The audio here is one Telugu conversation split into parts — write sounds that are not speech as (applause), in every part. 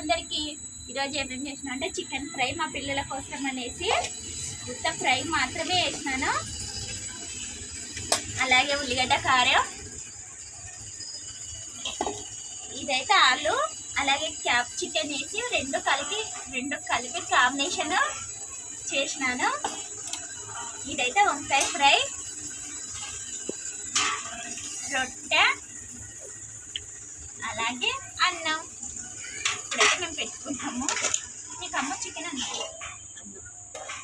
అందరికీ ఈరోజు ఏమేమి చేసిన అంటే చికెన్ ఫ్రై మా పిల్లల కోసం అనేసి ఉత్త ఫ్రై మాత్రమే వేసినాను అలాగే ఉల్లిగడ్డ కారం ఇదైతే ఆలు అలాగే క్యాప్ చికెన్ వేసి రెండు కలిపి రెండు కలిపి కాంబినేషన్ చేసినాను. ఇదైతే వంకాయ ఫ్రై. రొట్టె అలాగే అన్నం. ఇప్పుడైతే మేము పెట్టుకుంటాము మీకు అమ్మ చికెన్ అన్నం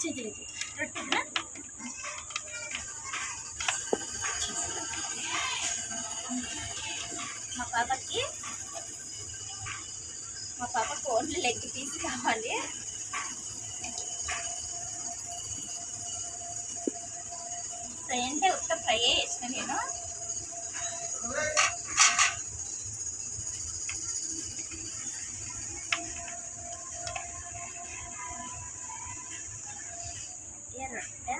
చికెన్ రొట్టెనా మా పాపకి మా పాప కోన్లు లెగ్ పీస్ కావాలి ఏ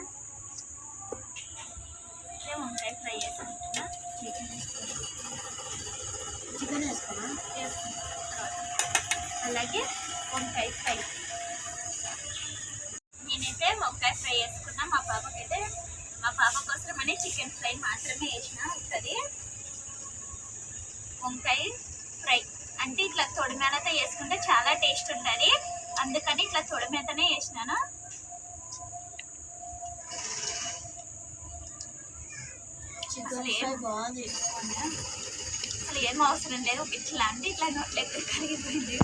చికెన్ ఫ్రై బాగుంది అసలు ఏం అవసరం లేదు. ఇట్లా అంటే ఇట్లా నోట్లెక్క కరిగిపోయింది.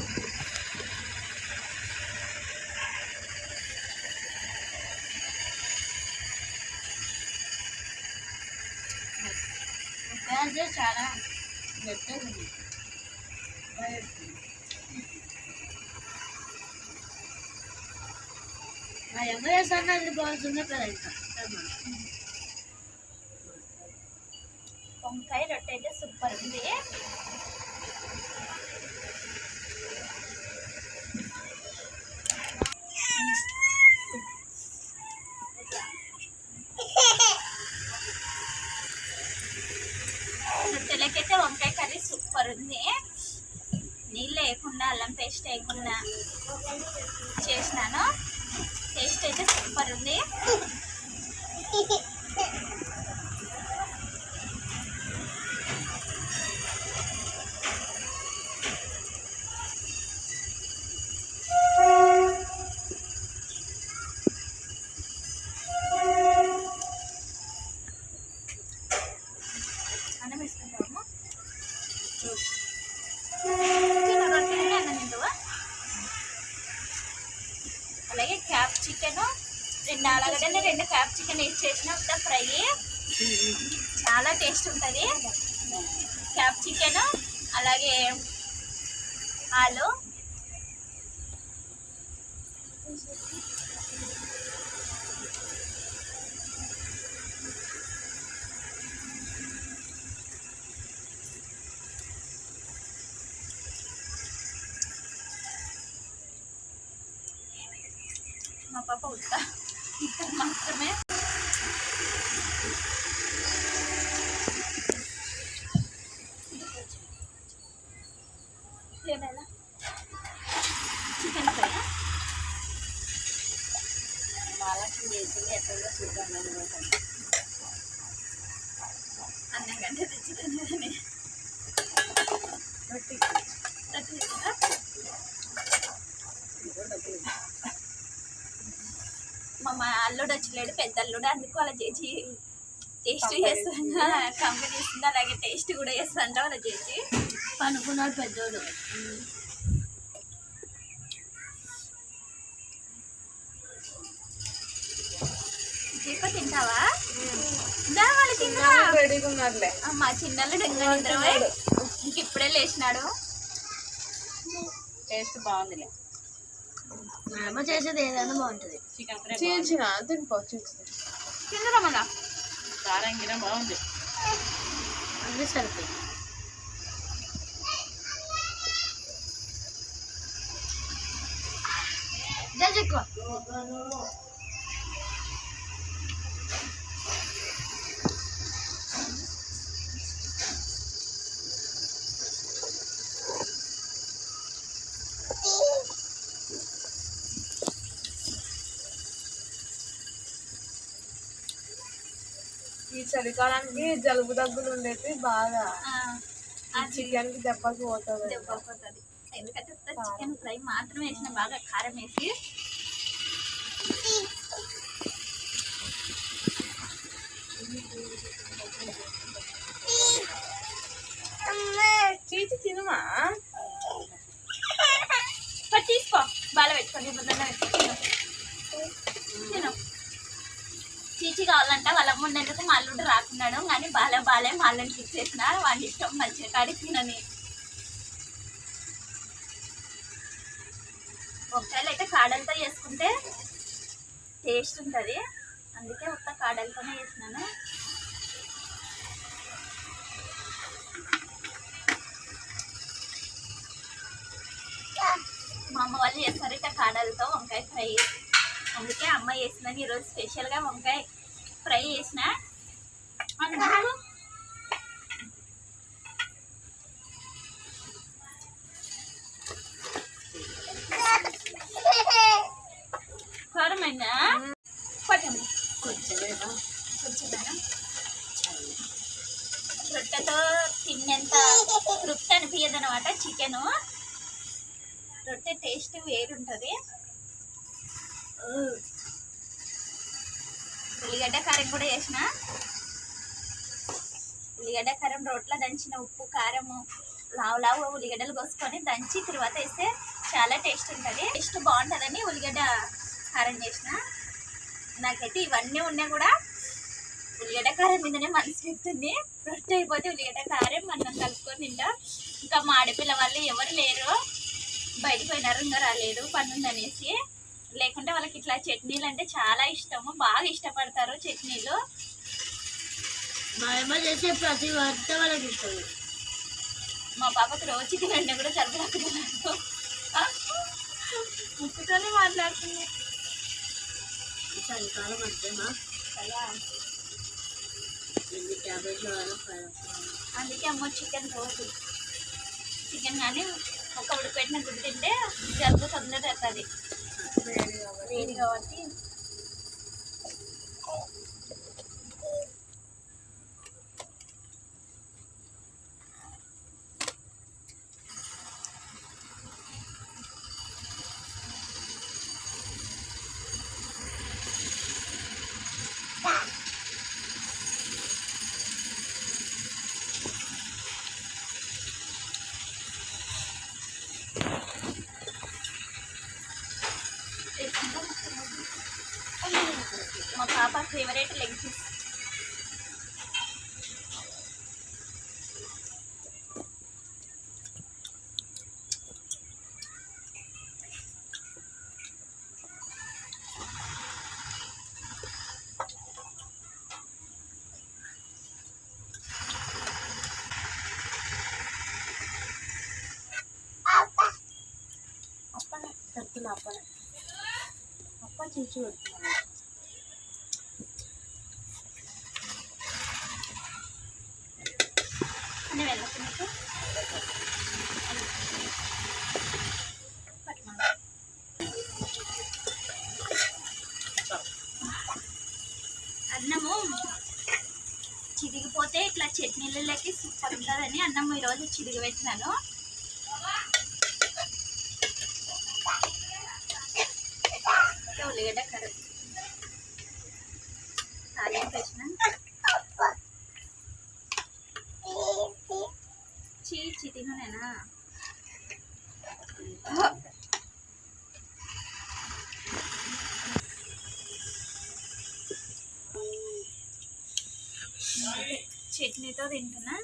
చాలా మెత్తగా ఉంది మా అమ్మ చేస్తాను అది బాగుంటుంది కదా ఇంకా వంకాయ రొట్టె మా ఎట్లా చూద్దాం అన్నం కంటే తెచ్చుకునేదని రొట్టి మా మా అల్లుడు వచ్చలేడు పెద్ద అల్లుడు అందుకు వాళ్ళ చేసి టేస్ట్ చేస్తుందా? కంపెనీ ఇస్తుంది అలాగే టేస్ట్ కూడా చేస్తుంట వాళ్ళ చేసి పనుకున్నాడు పెద్దోడు. దీప తింటావా? మా చిన్నల్లుడు ఇంకా నిద్రపోయి ఇంక ఇప్పుడే లేచినాడు. టేస్ట్ బాగుందిలే. అమ్మ చేసేది ఏదైనా బాగుంటుంది. చీల్చిన తినిపో చీల్చిన తిందరా మళ్ళా? కారం గిరం బాగుంది. అన్నీ సరిపోయి. ఎక్కువ. ఈ చలికాలానికి జలుబు దగ్గులు ఉండేది బాగా. ఆ, చికెన్కి దెబ్బకి పోతుంది. దెబ్బపోతుంది ఎందుకంటే చికెన్ ఫ్రై మాత్రం వేసిన బాగా కారం వేసి. చీచి తినుమా? తీసుకో. బుద్ధంగా పెట్టుకొని తిను. చీచి కావాలంట వాళ్ళ ముందు ఉండేందుకు మా అల్లుడు రాకున్నాడు. కానీ బాలే బాలే మా అల్లుడికి ఇచ్చేసిన వాడి ఇష్టం మంచిగా కాడి తినని. వంకాయలు అయితే కాడలతో చేసుకుంటే టేస్ట్ ఉంటుంది. అందుకే ఒక్క కాడలతోనే చేసినాను. మా అమ్మ వాళ్ళు చేస్తారు ఇట్లా కాడలతో వంకాయ ఫ్రై. అందుకే అమ్మ చేసిందని ఈరోజు స్పెషల్గా వంకాయ ఫ్రై చేసిన. అందుకు ఉల్లిగడ్డ కారం కూడా చేసిన. ఉల్లిగడ్డ కారం రోట్లో దంచిన ఉప్పు కారము లావు లావు ఉల్లిగడ్డలు కోసుకొని దంచి తర్వాత వేస్తే చాలా టేస్ట్ ఉంటుంది. టేస్ట్ బాగుంటుందని ఉల్లిగడ్డ కారం చేసిన. నాకైతే ఇవన్నీ ఉన్నా కూడా ఉల్లిగడ్డ కారం మీదనే మనసు పెడుతుంది. రొట్టె అయిపోతే ఉల్లిగడ్డ కారం మనం కలుపుకొని తింటాం. ఇంకా మా ఆడపిల్ల వాళ్ళు ఎవరు లేరు బయటికి పోయినారు ఇంకా రాలేదు పని ఉందనేసి లేకుంటే వాళ్ళకి ఇట్లా చట్నీలు అంటే చాలా ఇష్టము బాగా ఇష్టపడతారు చట్నీలు. మా అమ్మ చేసే ప్రతి వంట వాళ్ళకి ఇష్టం. మా పాపకు రోజు అంటే కూడా సరిపడలేదు ముక్కుతోనే మాట్లాడుతుంది. చలికాలం కదా. ఫైవ్ అందుకే అమ్మ చికెన్ రోజు. చికెన్ కానీ ఒక ఉడిపెట్టిన గుడ్డు తింటే జలుబు తొందర అవుతుంది. వేడి కాబట్టి మా పాప ఫేవరెట్ లెగ్ పీస్ అప్పనే చెప్తున్నా అప్పనే అప్ప చూసి అన్నము చిరిగిపోతే ఇట్లా చట్నీలలోకి సూపర్ ఉంటుందని అన్నం ఈరోజు చిరిగి పెట్టినాను. ఉల్లిగడ్డ కర్రీ తాలింపు వేసిన చీ చీ చట్నీతో తింటున్నా.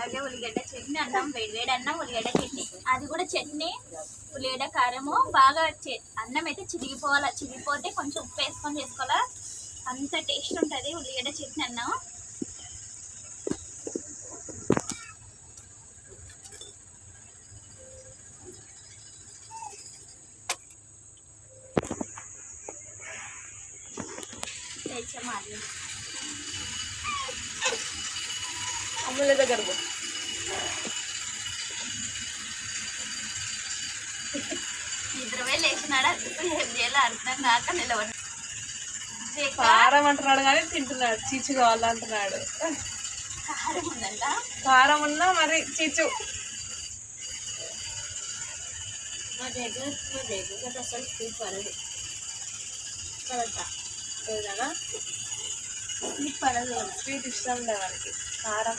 అలాగే ఉల్లిగడ్డ చట్నీ అన్నం వేడి వేడి అన్నం ఉల్లిగడ్డ చట్నీ అది కూడా చట్నీ ఉల్లిగడ్డ కారము బాగా అన్నం అయితే చిరిగిపోవాలి చిరిగిపోతే కొంచెం ఉప్పు వేసుకొని చేసుకోవాలా. అంత టేస్ట్ ఉంటుంది ఉల్లిగడ్డ చట్నీ అన్నం. ఏం చేయాలో అర్థం కాక నిలబడి కారం అంటున్నాడు కానీ తింటున్నాడు. చీచు కావాలంటున్నాడు కారం ఉందంట? కారం ఉన్నా మరి చీచు. మా దగ్గర మా దగ్గర అసలు స్వీట్ ఇష్టం లేదు మనకి కారం.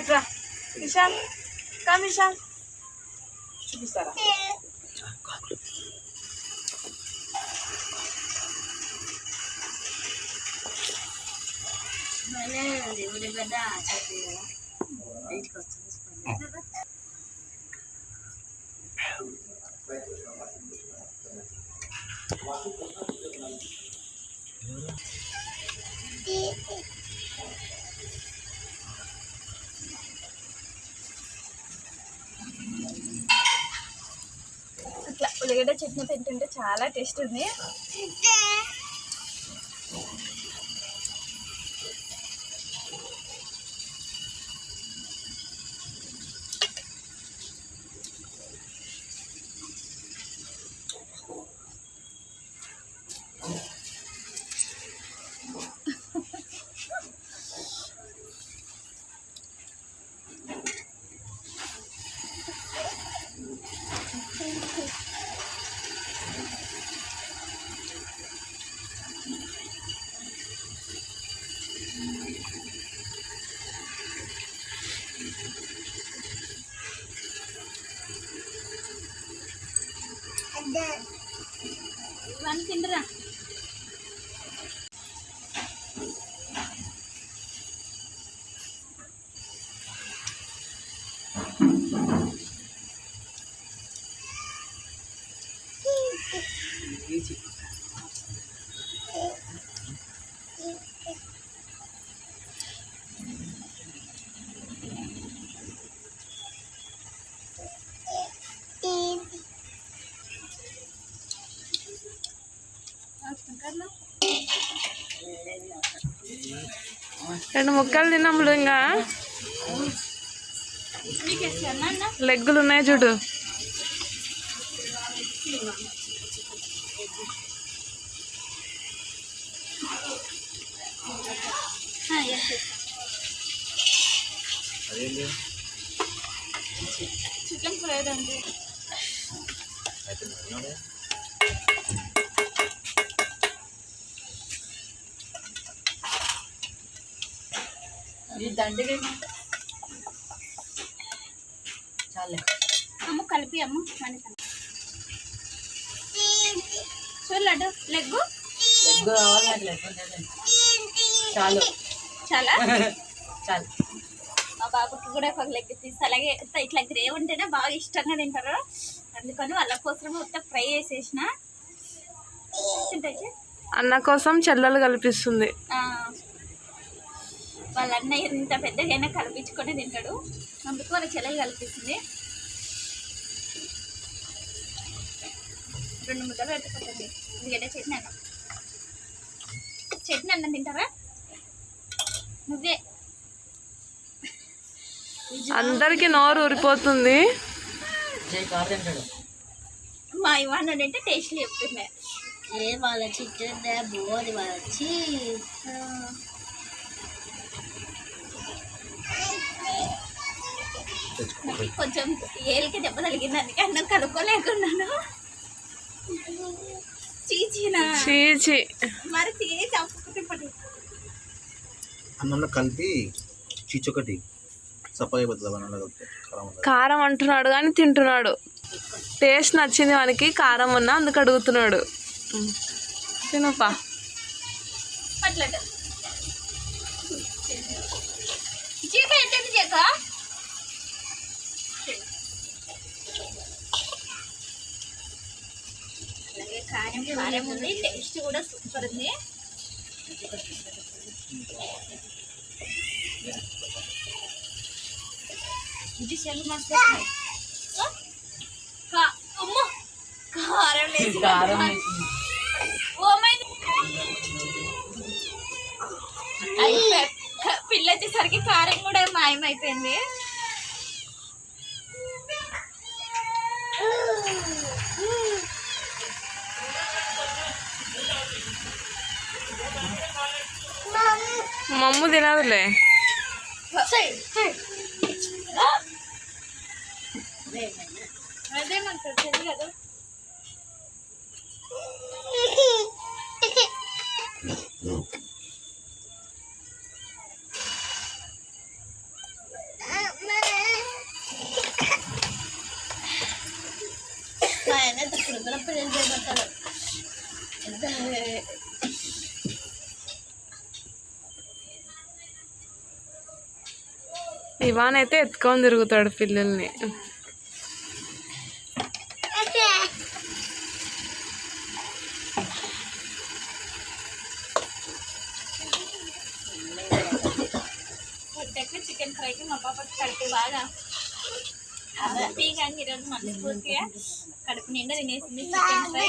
Petra. Ishan, come Ishan. Should Sarah. Thank you. Chutney తింటుంటే చాలా టేస్ట్ ఉంది. రెండు ముక్కలు తిన్నాములు ఇంకా మీకు వేస్తాను అన్న లెగ్గులు ఉన్నాయి చూడు. చికెన్ ఫ్రై అండి ఇది దండిగా చాలే అమ్మ కలిపి అమ్మ. మనకి చూడు లడ్డు లెగ్గు. లేకపోతే చాలు. చాలా? (laughs) చాలు. మా బాబుకి కూడా ఒక లెగ్ తీసి అలాగే ఇట్లా- ఇట్లా గ్రేవ్ ఉంటేనే బాగా ఇష్టంగా తింటారు. అందుకని వాళ్ళ కోసం మొత్తం ఫ్రై చేసేసిన. తింటాయి అన్న కోసం చెల్లెలు కల్పిస్తుంది. వాళ్ళ అన్న ఎంత పెద్దగైనా కల్పించుకొని తింటాడు. అందుకు వాళ్ళ చెల్లెలు కల్పిస్తుంది. రెండు ముద్దలు పెట్టుకుంటుంది. ఎందుకంటే చట్నీ అన్నం. చట్నీ అన్నం తింటారా? నువ్వే. అందరికి నోరు ఊరిపోతుంది. మా ఇవాన్ అంటే టేస్ట్లు చెప్తున్నా ఏ వాళ్ళ చిట్టే బోది వాళ్ళ వచ్చి కొంచెం ఏలికి దెబ్బ తగిలింది అందుకే అన్నం కలుపుకోలేకున్నాను చీచీనా చీచి మరి చేసి అప్పుకుంటే పడి అన్నంలో కలిపి చీచొకటి. సప్పగా కారం అంటున్నాడు కానీ తింటున్నాడు. టేస్ట్ నచ్చింది వానికి కారం ఉన్నా అందుకు అడుగుతున్నాడు. తినప్పా? ఉంది ఇది మస్తు అమ్మో! కారం పిల్ల వచ్చేసరికి కారం కూడా మాయమైపోయింది. മമ്മു തിനാതല്ലേ അതെ ఇవాన్ అయితే ఎత్తుకొని తిరుగుతాడు పిల్లల్ని పొట్టెక్కి చికెన్ ఫ్రైకి మా పాపకి కడుపు బాగా హ్యాపీగా ఈరోజు మనస్ఫూర్తిగా కడుపు నిండా తినేసింది చికెన్ ఫ్రై